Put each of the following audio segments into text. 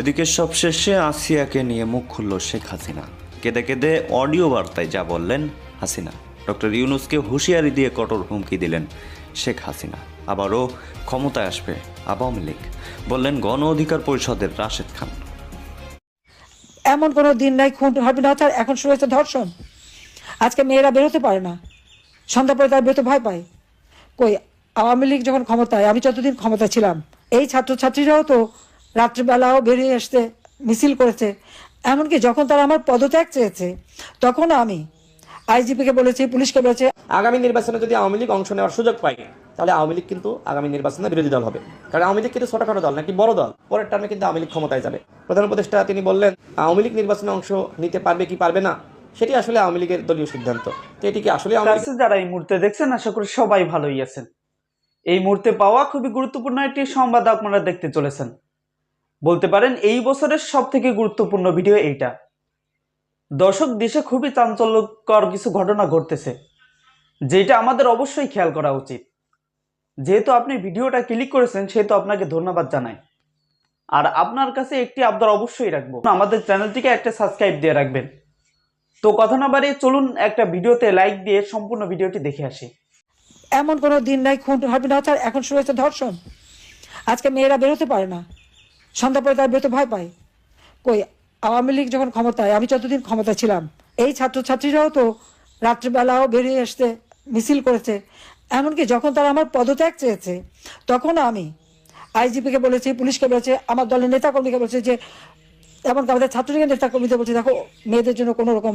এদিকে সবশেষে আসিয়াকে নিয়ে মুখ খুলল শেখ হাসিনা। কেঁদে কেঁদে অডিও বার্তায় যা বললেন হাসিনা। ডক্টর ইউনুসকে হুঁশিয়ারি দিয়ে কঠোর হুমকি দিলেন শেখ হাসিনা। আবারও ক্ষমতায় আসবে আওয়ামী লীগ, বললেন গণ অধিকার পরিষদের রাশেদ খান। এমন কোনো দিন নাই, খুন হবে না, তার এখন শুরু হয়েছে ধর্ষণ। আজকে মেয়েরা বেরোতে পারে না, সন্ধ্যা পরে তারা বেরোতে ভয় পায়। কই, আওয়ামী লীগ যখন ক্ষমতায়, আমি যতদিন ক্ষমতায় ছিলাম, এই ছাত্রছাত্রীরাও তো রাত্রিবেলাও বেরিয়ে আসতে মিছিল করেছে। এমনকি যখন তারা আমার পদত্যাগ চেয়েছে তখন আমি আইজিপিকে বলেছি পুলিশকে বলেছি আগামী নির্বাচনে যদি আওয়ামী লীগ অংশ নেওয়ার সুযোগ পায় তাহলে আওয়ামী লীগ কিন্তু আগামী নির্বাচনে বিরোধী দল হবে। কারণ আওয়ামী লীগ কিন্তু ছোটখাটো দল নাকি বড় দল। পরের টার্মে কিন্তু আওয়ামী লীগ ক্ষমতায় যাবে। প্রধান উপদেষ্টা তিনি বললেন আওয়ামী লীগ নির্বাচনে অংশ নিতে পারবে কি পারবে না সেটি আসলে আওয়ামী লীগের দলীয় সিদ্ধান্ত। তো এটি কি আসলে যারা এই মুহূর্তে দেখছেন আশা করি সবাই ভালোই আছেন। এই মুহূর্তে পাওয়া খুবই গুরুত্বপূর্ণ একটি সংবাদ আপনারা দেখতে চলেছেন। বলতে পারেন এই বছরের সব থেকে গুরুত্বপূর্ণ ভিডিও এইটা। দর্শক, দেশে খুবই চাঞ্চল্যকর কিছু ঘটনা ঘটতেছে, যেটা আমাদের অবশ্যই খেয়াল করা উচিত। যেহেতু আপনি ভিডিওটা ক্লিক করেছেন, সেহেতু আপনাকে ধন্যবাদ জানাই। আর আপনার কাছে একটি আবদার অবশ্যই রাখব। আমাদের চ্যানেলটিকে একটা সাবস্ক্রাইব দিয়ে রাখবেন। তো কথা না বাড়িয়ে চলুন একটা ভিডিওতে লাইক দিয়ে সম্পূর্ণ ভিডিওটি দেখে আসি। এমন কোনো দিন নাই, খুন হবে না এখন শুরু হয়েছে ধর্ষণ। আজকে মেয়েরা বেরোতে পারে না। সন্ধ্যা পরে তারা বেরোতে ভয় পায়। কই, আওয়ামী লীগ যখন ক্ষমতায়, আমি যতদিন ক্ষমতায় ছিলাম, এই ছাত্রছাত্রীরাও তো রাত্রিবেলাও বেরিয়ে আসতে মিছিল করেছে। এমনকি যখন তারা আমার পদত্যাগ চেয়েছে তখন আমি আইজিপিকে বলেছি, পুলিশকে বলেছে, আমার দলের নেতাকর্মীকে বলেছে যে, এমনকি আমাদের ছাত্রলীগের নেতাকর্মীদের বলছে, দেখো, মেয়েদের জন্য কোনো রকম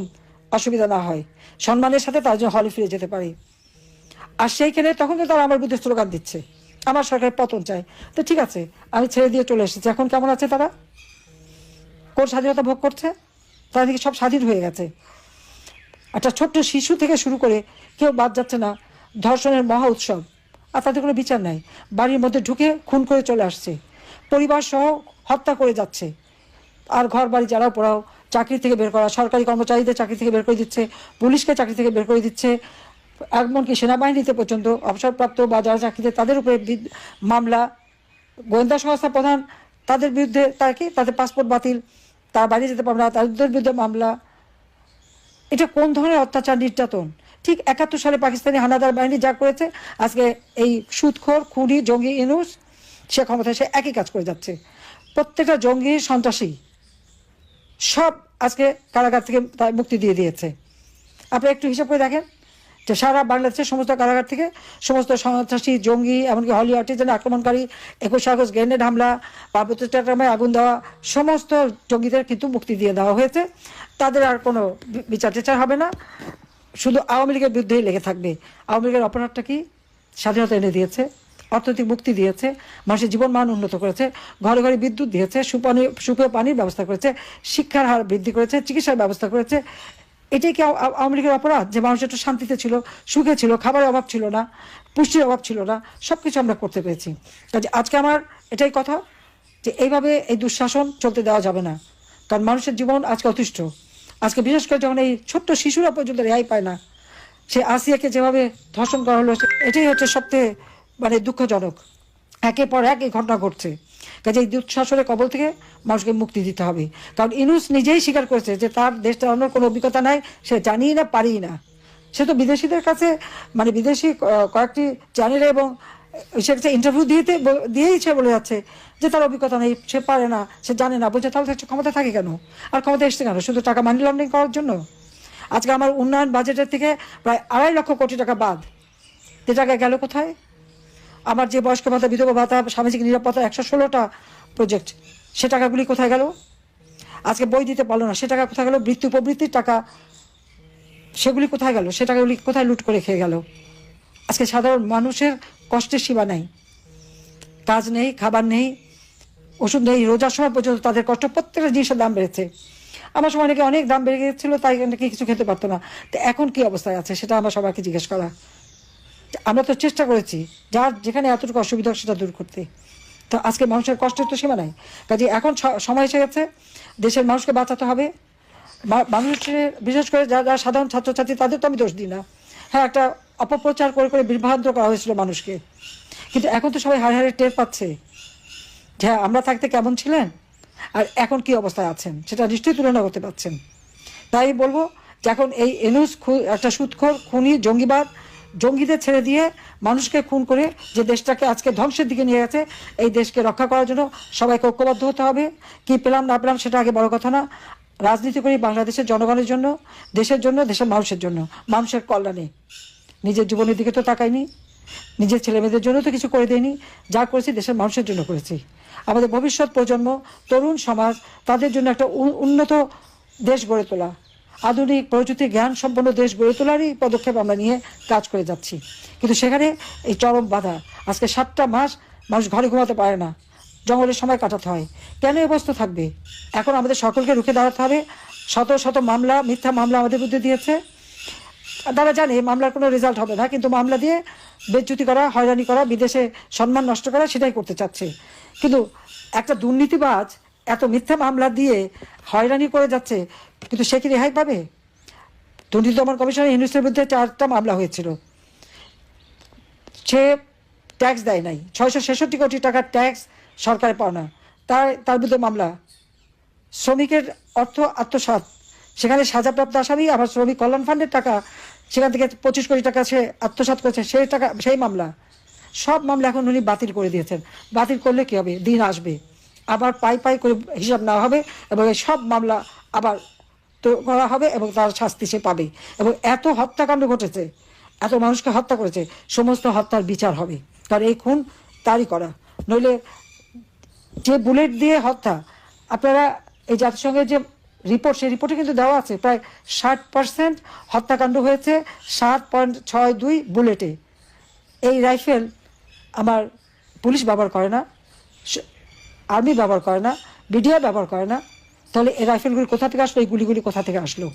অসুবিধা না হয়। সম্মানের সাথে তার জন্য হলে ফিরে যেতে পারি। আর সেইখানে তখন তো তারা আমার বিরুদ্ধে স্লোগান দিচ্ছে। আমার সরকারের পতন চাই। তো ঠিক আছে, আমি ছেড়ে দিয়ে চলে এসেছি। এখন কেমন আছে তারা? কোন স্বাধীনতা ভোগ করছে? তারা দিকে সব স্বাধীন হয়ে গেছে। একটা ছোট্ট শিশু থেকে শুরু করে কেউ বাদ যাচ্ছে না। ধর্ষণের মহা উৎসব। আর তাদের কোনো বিচার নাই। বাড়ির মধ্যে ঢুকে খুন করে চলে আসছে। পরিবার সহ হত্যা করে যাচ্ছে। আর ঘর বাড়ি যারাও পড়াও, চাকরি থেকে বের করা। সরকারি কর্মচারীদের চাকরি থেকে বের করে দিচ্ছে। পুলিশকে চাকরি থেকে বের করে দিচ্ছে। এমনকি সেনাবাহিনীতে পর্যন্ত অবসরপ্রাপ্ত বা যারা চাকরিতে তাদের উপরে মামলা, গোয়েন্দা সংস্থা প্রধান তাদের বিরুদ্ধে তার কি তাদের পাসপোর্ট বাতিল, তারা বাইরে যেতে পারবে না তাদের বিরুদ্ধে মামলা। এটা কোন ধরনের অত্যাচার নির্যাতন? ঠিক একাত্তর সালে পাকিস্তানি হানাদার বাহিনী যা করেছে, আজকে এই সুদখোর, খুনি, জঙ্গি ইনুস সে ক্ষমতায়, সে একই কাজ করে যাচ্ছে। প্রত্যেকটা জঙ্গি সন্ত্রাসী সব আজকে কারাগার থেকে মুক্তি দিয়ে দিয়েছে। আপনি একটু হিসাব করে দেখেন। যে সারা বাংলাদেশের সমস্ত কারাগার থেকে সমস্ত সন্ত্রাসী, জঙ্গি, এমনকি হলি আর্টিজেন আক্রমণকারী, একুশ আগস্ট গ্রেনেড হামলা পার্বত্য চট্টগ্রামে আগুন দেওয়া, সমস্ত জঙ্গিদের কিন্তু মুক্তি দিয়ে দেওয়া হয়েছে। তাদের আর কোনো বিচার টিচার হবে না। শুধু আওয়ামী লীগের বিরুদ্ধেই লেগে থাকবে। আওয়ামী লীগের অপরাধটা কি? স্বাধীনতা এনে দিয়েছে, অর্থনৈতিক মুক্তি দিয়েছে, মানুষের জীবন মান উন্নত করেছে, ঘরে ঘরে বিদ্যুৎ দিয়েছে, সুপানি, সুপেয় পানির ব্যবস্থা করেছে, শিক্ষার হার বৃদ্ধি করেছে, চিকিৎসার ব্যবস্থা করেছে এটাই কি আও- আও- আওয়ামী লীগের অপরাধ? যে মানুষ একটু শান্তিতে ছিল, সুখে ছিল, খাবারের অভাব ছিল না, পুষ্টির অভাব ছিল না সব কিছু আমরা করতে পেরেছি। কাজে আজকে আমার এটাই কথা, যে এইভাবে এই দুঃশাসন চলতে দেওয়া যাবে না। কারণ মানুষের জীবন আজকে অতিষ্ঠ। আজকে বিশেষ করে যখন এই ছোট্ট শিশুরা পর্যন্ত রেহাই পায় না, সে আসিয়াকে যেভাবে ধর্ষণ করা হলো এটাই হচ্ছে সবচেয়ে মানে দুঃখজনক। একের পর এক এই ঘটনা ঘটছে। কাজে এই দুঃশাসনের কবল থেকে মানুষকে মুক্তি দিতে হবে। কারণ ইনুস নিজেই স্বীকার করেছে যে তার দেশ চালানোর কোনো অভিজ্ঞতা নাই, সে জানিই না পারিই না। সে তো বিদেশিদের কাছে মানে বিদেশি কয়েকটি চ্যানেলে এবং সে একটা ইন্টারভিউ দিয়েতে দিয়েই সে বলে যাচ্ছে যে তার অভিজ্ঞতা নেই, সে পারে না, সে জানে না। বলছে, তাহলে ক্ষমতা থাকে কেন? আর ক্ষমতা এসছে কেন? শুধু টাকা মানি লন্ডারিং করার জন্য? আজকে আমার উন্নয়ন বাজেটের থেকে প্রায় আড়াই লক্ষ কোটি টাকা বাদ। যে টাকা গেল কোথায়? আমার যে বয়স্ক ভাতা বিধবা ভাতা সামাজিক নিরাপত্তা, একশো ষোলোটা প্রজেক্ট সে টাকাগুলি কোথায় গেল? আজকে বই দিতে পারল না, সে টাকা কোথায় গেল? বৃত্তি, উপবৃত্তির টাকা, সেগুলি কোথায় গেল? সে টাকাগুলি কোথায় লুট করে খেয়ে গেল? আজকে সাধারণ মানুষের কষ্টের সীমা নেই। কাজ নেই, খাবার নেই, ওষুধ নেই, রোজার সময় পর্যন্ত তাদের কষ্ট প্রত্যেকটা জিনিসের দাম বেড়েছে। আমার সময় নাকি অনেক দাম বেড়ে গিয়েছিল, তাই নাকি কিছু খেতে পারতো না। তো এখন কি অবস্থায় আছে সেটা আমার সবাইকে জিজ্ঞেস করা। আমরা তো চেষ্টা করেছি যার যেখানে এতটুকু অসুবিধা সেটা দূর করতে। তো আজকে মানুষের কষ্টের তো সীমা নাই। কাজে এখন সময় এসে গেছে দেশের মানুষকে বাঁচাতে হবে। মানুষের বিশেষ করে যারা যারা সাধারণ ছাত্রছাত্রী তাদের তো আমি দোষ দিই না। হ্যাঁ একটা অপপ্রচার করে করে বিভ্রান্ত করা হয়েছিল মানুষকে। কিন্তু এখন তো সবাই হাড়ে হাড়ে টের পাচ্ছে যে হ্যাঁ, আমরা থাকতে কেমন ছিলেন আর এখন কি অবস্থায় আছেন সেটা নিশ্চয়ই তুলনা করতে পারছেন। তাই বলব যে এখন এই এনুস একটা সুৎখোর খুনি জঙ্গিবাদ জঙ্গিদের ছেড়ে দিয়ে মানুষকে খুন করে যে দেশটাকে আজকে ধ্বংসের দিকে নিয়ে গেছে, এই দেশকে রক্ষা করার জন্য সবাইকে ঐক্যবদ্ধ হতে হবে। কি পেলাম, না পেলাম সেটা আগে বড় কথা না। রাজনীতি করি বাংলাদেশের জনগণের জন্য, দেশের জন্য, দেশের মানুষের জন্য। মানুষের কল্যাণে। নিজের জীবনের দিকে তো তাকাইনি, নিজের ছেলেমেয়েদের জন্য তো কিছু করে দেয়নি যা করেছি দেশের মানুষের জন্য করেছি। আমাদের ভবিষ্যৎ প্রজন্ম, তরুণ সমাজ, তাদের জন্য একটা উন্নত দেশ গড়ে তোলা। আধুনিক প্রযুক্তি জ্ঞান সম্পন্ন দেশ গড়ে তোলারই পদক্ষেপ আমরা নিয়ে কাজ করে যাচ্ছি। কিন্তু সেখানে এই চরম বাধা। আজকে সাতটা মাস মানুষ ঘরে ঘুমাতে পারে না। জঙ্গলের সময় কাটাতে হয়। কেন অবস্থা থাকবে? এখন আমাদের সকলকে রুখে দাঁড়াতে হবে। শত শত মামলা, মিথ্যা মামলা আমাদের বিরুদ্ধে দিয়েছে। তারা জানে মামলার কোনো রেজাল্ট হবে না, কিন্তু মামলা দিয়ে বেজ্জুতি করা, হয়রানি করা, বিদেশে সম্মান নষ্ট করা, সেটাই করতে চাচ্ছে। কিন্তু একটা দুর্নীতিবাজ এত মিথ্যা মামলা দিয়ে হয়রানি করে যাচ্ছে, কিন্তু সে কি রেহাই পাবে? দুর্নীতি দমন কমিশনের ইউনিসের বিরুদ্ধে চারটা মামলা হয়েছিল। সে ট্যাক্স দেয় নাই। ছয়শো ছেষট্টি কোটি টাকার ট্যাক্স সরকারে পাওনা তার তার বিরুদ্ধে মামলা। শ্রমিকের অর্থ আত্মসাৎ। সেখানে সাজাপ্রাপ্ত আসামি, আবার শ্রমিক কল্যাণ ফান্ডের টাকা, সেখান থেকে পঁচিশ কোটি টাকা সে আত্মসাৎ করেছে সেই টাকা, সেই মামলা। সব মামলা এখন উনি বাতিল করে দিয়েছেন। বাতিল করলে কি হবে? দিন আসবে। আবার পাই পাই করে হিসাব নেওয়া হবে এবং সব মামলা আবার করা হবে এবং তার শাস্তি সে পাবে। এবং এত হত্যাকাণ্ড ঘটেছে, এত মানুষকে হত্যা করেছে, সমস্ত হত্যার বিচার হবে। কারণ এই খুন তারই করা। নইলে যে বুলেট দিয়ে হত্যা, আপনারা এই জাতিসংঘের যে রিপোর্ট, সেই রিপোর্টে কিন্তু দেওয়া আছে, প্রায় ষাট পার্সেন্ট হত্যাকাণ্ড হয়েছে সাত পয়েন্ট ছয় দুই বুলেটে। এই রাইফেল আমার পুলিশ ব্যবহার করে না। আর্মি ব্যবহার করে না, বিডিআর ব্যবহার করে না, তাহলে এই রাইফেলগুলি কোথা থেকে আসলো, এই গুলিগুলি কোথা থেকে আসলো?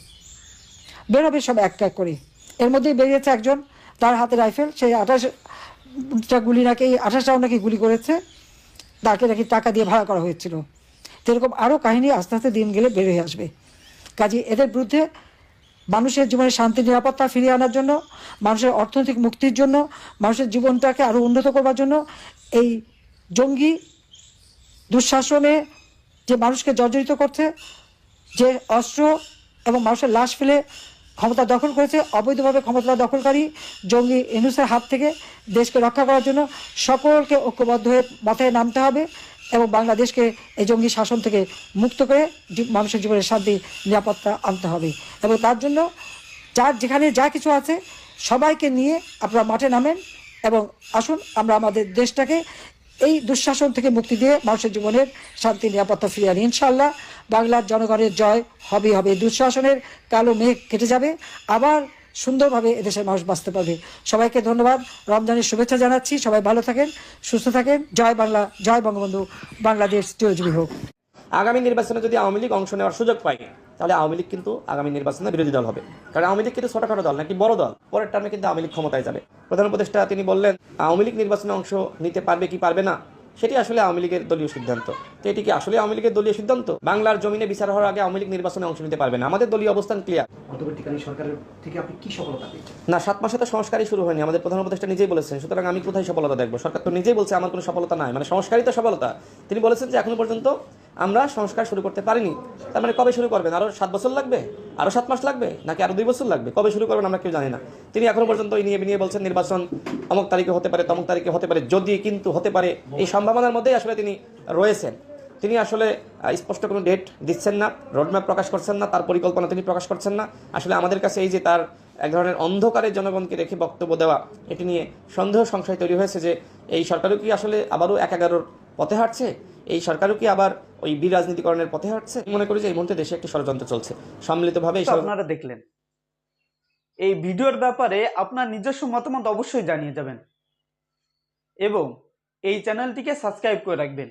বেরোবে সব এক এক করে। এর মধ্যেই বেরিয়েছে একজন, তার হাতে রাইফেল, সেই আঠাশটা গুলি নাকি আঠাশটাও নাকি গুলি করেছে, তাকে নাকি টাকা দিয়ে ভাড়া করা হয়েছিল। তো এরকম আরও কাহিনী আস্তে আস্তে দিন গেলে বের হয়ে আসবে। কাজে এদের বিরুদ্ধে মানুষের জীবনে শান্তি, নিরাপত্তা ফিরিয়ে আনার জন্য, মানুষের অর্থনৈতিক মুক্তির জন্য, মানুষের জীবনটাকে আরও উন্নত করবার জন্য এই জঙ্গি দুঃশাসনে যে মানুষকে জর্জরিত করছে, যে অস্ত্র এবং মানুষের লাশ ফেলে ক্ষমতা দখল করেছে, অবৈধভাবে ক্ষমতা দখলকারী জঙ্গি এনুসের হাত থেকে দেশকে রক্ষা করার জন্য সকলকে ঐক্যবদ্ধ হয়ে মাথায় নামতে হবে এবং বাংলাদেশকে এই জঙ্গি শাসন থেকে মুক্ত করে মানুষের জীবনে শান্তি, নিরাপত্তা আনতে হবে। এবং তার জন্য যার যেখানে যা কিছু আছে সবাইকে নিয়ে আপনারা মাঠে নামেন এবং আসুন, আমরা আমাদের দেশটাকে এই দুঃশাসন থেকে মুক্তি দিয়ে মানুষের জীবনের শান্তি, নিরাপত্তা ফিরিয়ে আনি। ইনশাল্লাহ বাংলার জনগণের জয় হবে। হবে দুঃশাসনের কালো মেঘ কেটে যাবে, আবার সুন্দরভাবে এদেশের মানুষ বাঁচতে পারবে। সবাইকে ধন্যবাদ। রমজানের শুভেচ্ছা জানাচ্ছি। সবাই ভালো থাকেন, সুস্থ থাকেন। জয় বাংলা, জয় বঙ্গবন্ধু। বাংলাদেশ চিরজীবী হোক আগামী নির্বাচনে যদি আওয়ামী লীগ অংশ নেওয়ার সুযোগ পায় তাহলে আওয়ামী লীগ কিন্তু আগামী নির্বাচনে বিরোধী দল হবে। কারণ আওয়ামী লীগ কিন্তু ছোটখাটো দল নাকি বড় দল। পরের টার্মে কিন্তু আওয়ামী লীগ ক্ষমতায় যাবে। প্রধান উপদেষ্টা তিনি বললেন আওয়ামী লীগ নির্বাচনে অংশ নিতে পারবে কি পারবে না? সেটি আসলে আওয়ামী লীগের দলীয় সিদ্ধান্ত। তো এটি কি আসলে আওয়ামী লীগের দলীয় সিদ্ধান্ত? বাংলার জমিনে বিচার হওয়ার আগে আওয়ামী লীগ নির্বাচনে অংশ নিতে পারবে না। আমাদের দলীয় অবস্থান ক্লিয়ার অন্তর্বর্তীকালীন সরকারের থেকে আপনি কি সফলতা না সাত মাসে তো সংস্কারই শুরু হয়নি। আমাদের প্রধান উপদেষ্টা নিজেই বলেছেন সুতরাং আমি কোথায় সফলতা দেখব? সরকার তো নিজেই বলছে আমার কোনো সফলতা নাই। মানে সংস্কারই তো সফলতা। তিনি বলেছেন যে এখনও পর্যন্ত আমরা সংস্কার শুরু করতে পারিনি। তার মানে কবে শুরু করবেন? আরও সাত বছর লাগবে? আরও সাত মাস লাগবে? নাকি আরও দুই বছর লাগবে? কবে শুরু করবেন আমরা কেউ জানি না। তিনি এখনও পর্যন্ত এই নিয়ে নিয়ে বলছেন, নির্বাচন অমুক তারিখে হতে পারে, তমুক তারিখে হতে পারে, যদি কিন্তু হতে পারে, এই সম্ভাবনার মধ্যেই আসলে তিনি রয়েছেন। তিনি আসলে স্পষ্ট কোনো ডেট দিচ্ছেন না রোডম্যাপ প্রকাশ করছেন না, তার পরিকল্পনা তিনি প্রকাশ করছেন না। আসলে আমাদের কাছে এই যে তার এক ধরনের অন্ধকারে জনগণকে রেখে বক্তব্য দেওয়া, এটি নিয়ে সন্দেহ সংশয় তৈরি হয়েছে যে এই সরকারও কি আসলে আবারও এক এগারোর পথে হাঁটছে? এই সরকারও কি আবার ওই বিরাজনীতিকরণের পথে হাঁটছে? মনে করি যে এই মুহূর্তে দেশে একটি ষড়যন্ত্র চলছে। সম্মিলিতভাবে ভাবে আপনারা দেখলেন। এই ভিডিওর ব্যাপারে আপনার নিজস্ব মতামত অবশ্যই জানিয়ে যাবেন। এবং এই চ্যানেলটিকে সাবস্ক্রাইব করে রাখবেন।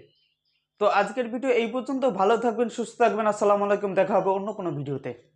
তো আজকের ভিডিও এই পর্যন্ত। ভালো থাকবেন সুস্থ থাকবেন। আসসালামু আলাইকুম। দেখা হবে অন্য কোনো ভিডিওতে।